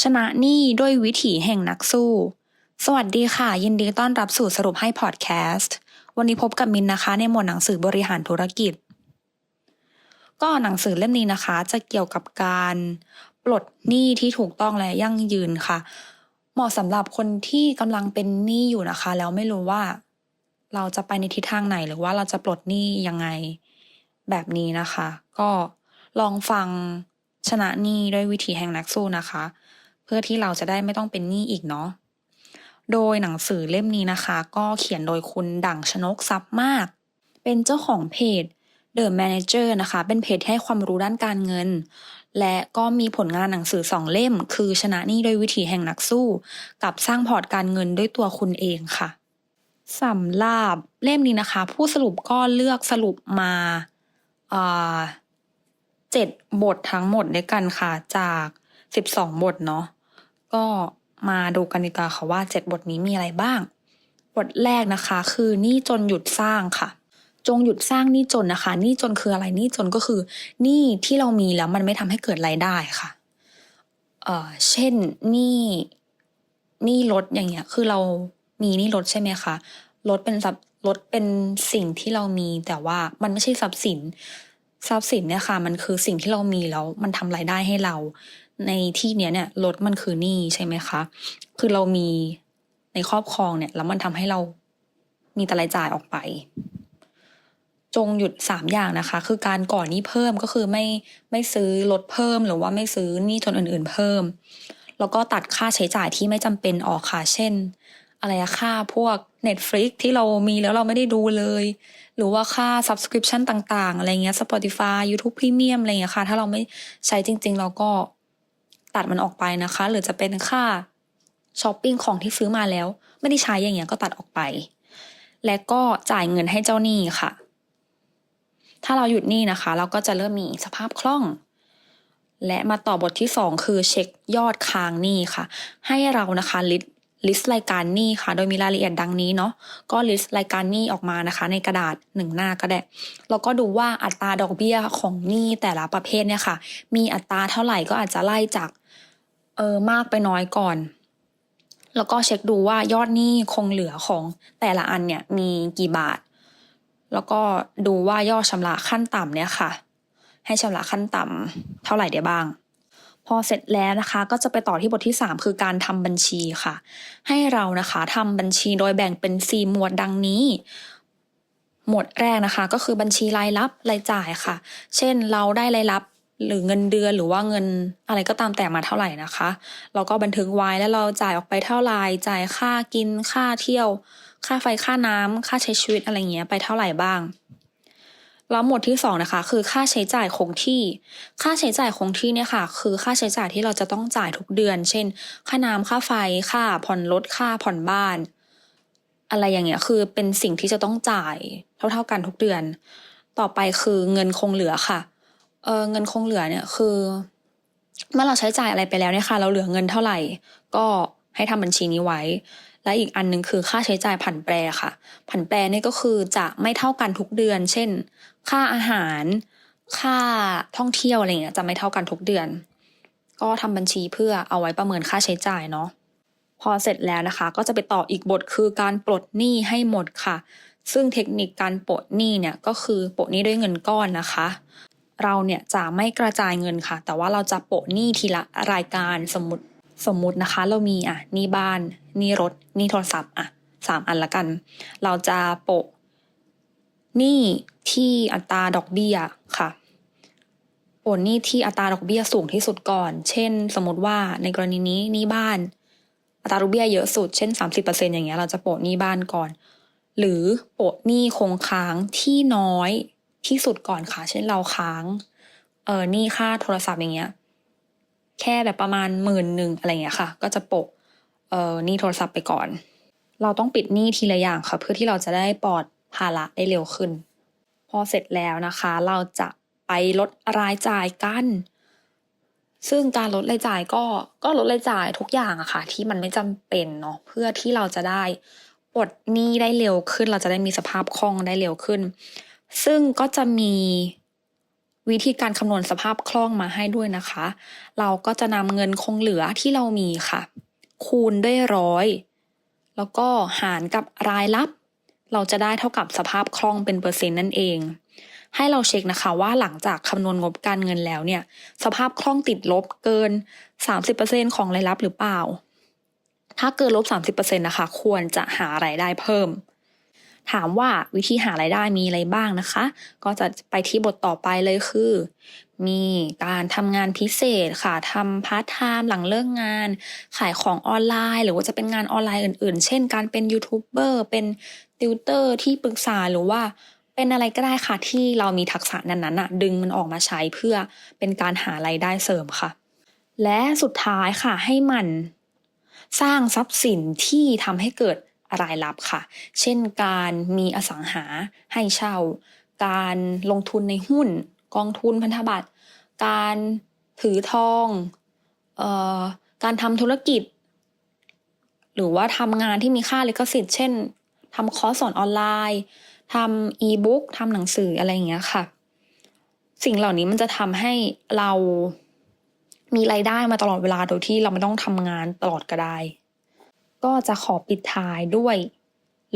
ชนะหนี้ด้วยวิถีแห่งนักสู้ สวัสดีค่ะ ยินดีต้อนรับสู่สรุปให้พอดแคสต์ วันนี้พบกับมินนะคะในหมวดหนังสือบริหารธุรกิจ ก็หนังสือเล่มนี้นะคะ จะเกี่ยวกับการปลดหนี้ที่ถูกต้องและยั่งยืนค่ะ เหมาะสำหรับคนที่กำลังเป็นหนี้อยู่นะคะ แล้วไม่รู้ว่า เราจะไปในทิศทางไหนหรือว่าเราจะปลดหนี้ยังไงแบบนี้นะคะ ก็ลองฟังชนะหนี้ด้วยวิถีแห่งนักสู้นะคะ เพื่อที่เราจะได้ไม่ต้องเป็นหนี้อีกเนาะโดยหนังสือเล่มนี้นะคะ ก็เขียนโดยคุณดั่งชนกทรัพย์มาก เป็นเจ้าของเพจ The Manager นะคะ เป็นเพจให้ความรู้ด้านการเงิน และก็มีผลงานหนังสือสองเล่ม คือชนะหนี้ด้วยวิถีแห่งนักสู้ กับสร้างพอร์ตการเงินด้วยตัวคุณเองค่ะสำหรับเล่มนี้นะคะ ผู้สรุปก็เลือกสรุปมาเจ็ดบททั้งหมดด้วยกันค่ะ จากสิบสองบทเนาะ ก็มาดูกันดีกว่าค่ะว่าเจ็ดบทนี้มีอะไรบ้าง บทแรกนะคะ คือหนี้จนหยุดสร้างค่ะ จงหยุดสร้างหนี้จนนะคะหนี้จนคืออะไรหนี้จนก็คือหนี้ที่เรามีแล้วมันไม่ทำให้เกิดรายได้ค่ะเอ่อเช่นหนี้หนี้รถอย่างเงี้ย คือเรามีหนี้รถใช่ไหมคะรถเป็นทรัพย์รถเป็นสิ่งที่เรามีแต่ว่ามันไม่ใช่ทรัพย์สิน ทรัพย์สินเนี่ยค่ะ มันคือสิ่งที่เรามีแล้วมันทำรายได้ให้เรา ในที่เนี้ยเนี่ยรถมันคือหนี้ใช่ไหมคะ คือเรามีในครอบครองเนี่ย แล้วมันทำให้เรามีแต่รายจ่ายออกไป จงหยุดสามอย่างนะคะ คือการก่อหนี้เพิ่มก็คือไม่ไม่ซื้อรถเพิ่มหรือว่าไม่ซื้อหนี้จนอื่น ๆ เพิ่ม แล้วก็ตัดค่าใช้จ่ายที่ไม่จำเป็นออกค่ะ เช่น อะไรอะค่าพวก Netflix ที่เรามีแล้วเราไม่ได้ดูเลย หรือว่าค่า subscription ต่างๆ อะไรเงี้ย Spotify YouTube Premium อะไรเงี้ยค่ะ ถ้าเราไม่ใช้จริง ๆ เราก็ตัดมันออกไปนะคะ หรือจะเป็นค่าช้อปปิ้งของที่ซื้อมาแล้ว ไม่ได้ใช้อย่างเงี้ยก็ตัดออกไป และก็จ่ายเงินให้เจ้าหนี้ค่ะ ถ้าเราหยุดหนี้นะคะ เราก็จะเริ่มมีสภาพคล่อง และมาต่อบทที่สองคือเช็คยอดค้างหนี้ค่ะ ให้เรานะคะลิส ลิสต์รายการหนี้ค่ะ โดยมีรายละเอียดดังนี้เนาะ ก็ลิสต์รายการหนี้ออกมานะคะ ในกระดาษหนึ่งหน้าก็ได้ แล้วก็ดูว่าอัตราดอกเบี้ยของหนี้แต่ละประเภทเนี่ยค่ะ มีอัตราเท่าไหร่ก็อาจจะไล่จากเออมากไปน้อยก่อน แล้วก็เช็คดูว่ายอดหนี้คงเหลือของแต่ละอันเนี่ยมีกี่บาท แล้วก็ดูว่ายอดชำระขั้นต่ำเนี่ยค่ะ ให้ชำระขั้นต่ำเท่าไหร่ได้บ้าง พอเสร็จแล้วนะคะ ก็จะไปต่อที่บทที่ 3 คือการทำบัญชีค่ะ ให้เรานะคะทำบัญชีโดยแบ่งเป็น 4 หมวดดังนี้ หมวดแรกนะคะ ก็คือบัญชีรายรับรายจ่ายค่ะ เช่นเราได้รายรับหรือเงินเดือนหรือว่าเงินอะไรก็ตามแต่มาเท่าไหร่นะคะ เราก็บันทึกไว้แล้วเราจ่ายออกไปเท่าไหร่จ่ายค่ากินค่าเที่ยว ค่าไฟค่าน้ำค่าใช้ชีวิตอะไรเงี้ยไปเท่าไหร่บ้าง แล้วหมวดที่สองนะคะคือค่าใช้จ่ายคงที่ ค่าใช้จ่ายคงที่เนี่ยค่ะ คือค่าใช้จ่ายที่เราจะต้องจ่ายทุกเดือน เช่น ค่าน้ำค่าไฟ ค่าผ่อนรถ ค่าผ่อนบ้าน อะไรอย่างเงี้ย คือเป็นสิ่งที่จะต้องจ่ายเท่าๆกันทุกเดือน ต่อไปคือเงินคงเหลือค่ะ เออเงินคงเหลือเนี่ยคือ เมื่อเราใช้จ่ายอะไรไปแล้วเนี่ยค่ะ เราเหลือเงินเท่าไหร่ ก็ ให้ทำบัญชีนี้ไว้ และอีกอันหนึ่งคือค่าใช้จ่ายผันแปรค่ะ ผันแปรนี่ก็คือจะไม่เท่ากันทุกเดือน เช่น ค่าอาหาร ค่าท่องเที่ยวอะไรเงี้ยจะไม่เท่ากันทุกเดือน ก็ทำบัญชีเพื่อเอาไว้ประเมินค่าใช้จ่ายเนาะพอเสร็จแล้วนะคะ ก็จะไปต่ออีกบทคือการปลดหนี้ให้หมดค่ะ ซึ่งเทคนิคการปลดหนี้เนี่ยก็คือปลดหนี้ด้วยเงินก้อนนะคะ เราเนี่ยจะไม่กระจายเงินค่ะ แต่ว่าเราจะโปะหนี้ทีละรายการสมมติ สมมุตินะคะเรามีอะนี้บ้านนี้รถนี้โทรศัพท์อะสามอันละกัน เราจะโปะนี้ที่อัตราดอกเบี้ยค่ะโปะนี้ที่อัตราดอกเบี้ยสูงที่สุดก่อน เช่น สมมติว่าในกรณีนี้นี้บ้าน อัตราดอกเบี้ยเยอะสุด เช่นสามสิบเปอร์เซ็นอย่างเงี้ยเราจะโปะนี้บ้านก่อน หรือโปะนี้คงค้างที่น้อยที่สุดก่อนค่ะ เช่นเราค้างเออนี้ค่าโทรศัพท์อย่างเงี้ย แค่แบบประมาณหมื่นหนึ่งอะไรเงี้ยค่ะ ก็จะโปะเออหนี้โทรศัพท์ไปก่อน เราต้องปิดหนี้ทีละอย่างค่ะ เพื่อที่เราจะได้ปลอดภาระได้เร็วขึ้น พอเสร็จแล้วนะคะ เราจะไปลดรายจ่ายกัน ซึ่งการลดรายจ่ายก็ก็ลดรายจ่ายทุกอย่างอะค่ะ ที่มันไม่จำเป็นเนาะเพื่อที่เราจะได้ปลดหนี้ได้เร็วขึ้น เราจะได้มีสภาพคล่องได้เร็วขึ้น ซึ่งก็จะมี วิธีการคำนวณสภาพคล่องมาให้ด้วยนะคะ เราก็จะนำเงินคงเหลือที่เรามีค่ะ คูณด้วยร้อยแล้วก็หารกับรายรับ เราจะได้เท่ากับสภาพคล่องเป็นเปอร์เซ็นต์นั่นเอง ให้เราเช็คนะคะว่าหลังจากคำนวณงบการเงินแล้วเนี่ย สภาพคล่องติดลบเกิน 30%ของรายรับหรือเปล่า ถ้าเกินลบ 30%นะคะ ควรจะหารายได้เพิ่ม ถามว่าวิธีหารายได้มีอะไรบ้างนะคะ ก็จะไปที่บทต่อไปเลยคือ มีการทำงานพิเศษค่ะทำพาร์ทไทม์หลังเลิกงาน ขายของออนไลน์ หรือว่าจะเป็นงานออนไลน์อื่นๆ เช่น การเป็นยูทูบเบอร์เป็นติวเตอร์ที่ปรึกษาหรือว่าเป็นอะไรก็ได้ค่ะที่เรามีทักษะนั้นๆน่ะดึงมันออกมาใช้เพื่อเป็นการหารายได้เสริมค่ะ และสุดท้ายค่ะให้มันสร้างทรัพย์สินที่ทำให้เกิด รายรับค่ะ เช่นการมีอสังหาให้เช่า การลงทุนในหุ้น กองทุนพันธบัตร การถือทองเอ่อการทำธุรกิจ หรือว่าทำงานที่มีค่าลิขสิทธิ์ เช่นทำคอร์สสอนออนไลน์ทำอีบุ๊กทำหนังสืออะไรอย่างเงี้ยค่ะ สิ่งเหล่านี้มันจะทำให้เรามีรายได้มาตลอดเวลาโดยที่เราไม่ต้องทำงานตลอดก็ได้ ก็จะขอปิดท้ายด้วย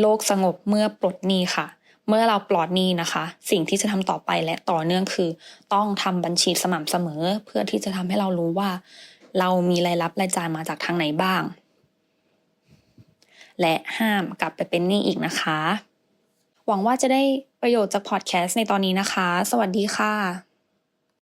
โลกสงบเมื่อปลดหนี้ค่ะ เมื่อเราปลอดหนี้นะคะ สิ่งที่จะทำต่อไปและต่อเนื่องคือ ต้องทำบัญชีสม่ำเสมอ เพื่อที่จะทำให้เรารู้ว่า เรามีรายรับรายจ่ายมาจากทางไหนบ้าง และห้ามกลับไปเป็นหนี้อีกนะคะ หวังว่าจะได้ประโยชน์จากพอดแคสต์ในตอนนี้นะคะ สวัสดีค่ะ